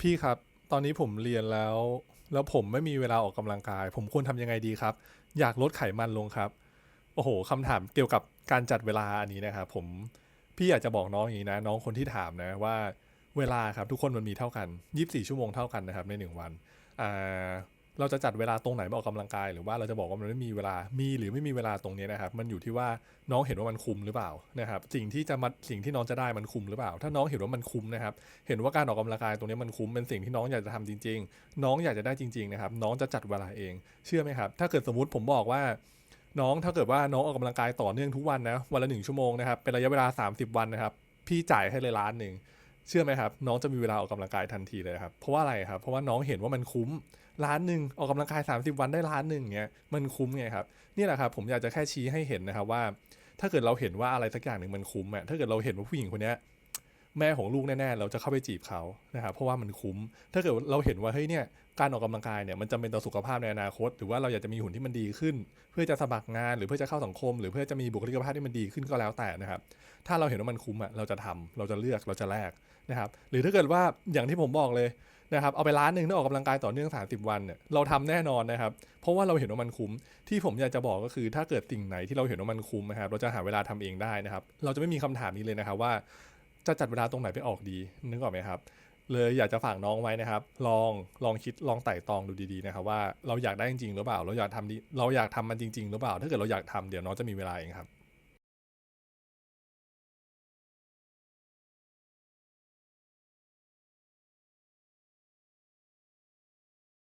พี่ครับ ตอนนี้ผมเรียนแล้ว แล้วผมไม่มีเวลาออกกำลังกาย ผมควรทำยังไงดีครับ อยากลดไขมันลงครับ โอ้โหคำถามเกี่ยวกับการจัดเวลาอันนี้นะครับผมพี่อยากจะบอกน้องอย่างนี้นะ น้องคนที่ถามนะว่าเวลาครับทุกคนมันมีเท่ากัน 24 ชั่วโมงเท่ากันนะครับในหนึ่งวันอ่า เราจะจัดเวลาตรงไหนมาออกกำลังกาย หรือว่าเราจะบอกว่ามันไม่มีเวลามีหรือไม่มีเวลาตรงนี้นะครับ มันอยู่ที่ว่าน้องเห็นว่ามันคุ้มหรือเปล่านะครับสิ่งที่จะมาสิ่งที่น้องจะได้มันคุ้มหรือเปล่า ถ้าน้องเห็นว่ามันคุ้มนะครับ เห็นว่าการออกกำลังกายตรงนี้มันคุ้มเป็นสิ่งที่น้องอยากจะทำจริง ๆ น้องอยากจะได้จริงๆนะครับน้องจะจัดเวลาเอง เชื่อไหมครับ ถ้าเกิดสมมติผมบอกว่าน้องถ้าเกิดว่าน้องออกกำลังกายต่อเนื่องทุกวันนะวันละหนึ่งชั่วโมงนะครับเป็นระยะเวลา 30 วันนะครับพี่จ่ายให้เลยล้านหนึ่ง เชื่อไหมครับ น้องจะมีเวลาออกกำลังกายทันทีเลยครับ เพราะว่าอะไรครับ เพราะว่าน้องเห็นว่ามันคุ้มล้านหนึ่งออกกำลังกาย 30 วันได้ล้านหนึ่งเงี้ยมันคุ้มไงครับนี่แหละครับผมอยากจะแค่ชี้ให้เห็นนะครับว่า ถ้าเกิดเราเห็นว่าอะไรสักอย่างหนึ่งมันคุ้มอะถ้าเกิดเราเห็นว่าผู้หญิงคนนี้ แม่ของลูกแน่ๆ เราจะเข้าไปจีบเขานะครับเพราะว่ามันคุ้ม ถ้าเกิดเราเห็นว่าเฮ้ยเนี่ยการออกกำลังกายเนี่ยมันจำเป็นต่อสุขภาพในอนาคต หรือว่าเราอยากจะมีหุ่นที่มันดีขึ้น เพื่อจะสมัครงานหรือเพื่อจะเข้าสังคม หรือเพื่อจะมีบุคลิกภาพที่มันดีขึ้นก็แล้วแต่นะครับถ้าเราเห็นว่ามันคุ้มอะเราจะทำเราจะเลือกเราจะแลกนะครับหรือถ้าเกิดว่าอย่างที่ผมบอกเลยนะครับเอาไปล้านหนึ่งถ้าออกกำลังกายต่อเนื่อง 30 วันเนี่ยเราทำแน่นอนนะครับเพราะว่าเราเห็นว่ามันคุ้ม ที่ผมอยากจะบอกก็คือ ถ้าเกิดสิ่งไหนที่เราเห็นว่ามันคุ้มนะครับเราจะหาเวลาทำเองได้นะครับ เราจะไม่มีคำถามนี้เลยนะครับว่า จะจัดเวลาตรงไหนไปออกดี นึกออกไหมครับ เลยอยากจะฝากน้องไว้นะครับ ลองลองคิดลองไต่ตองดูดีๆนะครับ ว่าเราอยากได้จริงๆหรือเปล่า เราอยากทำดีเราอยากทำมันจริง ๆ หรือเปล่า ถ้าเกิดเราอยากทำเดี๋ยวน้องจะมีเวลาเองครับ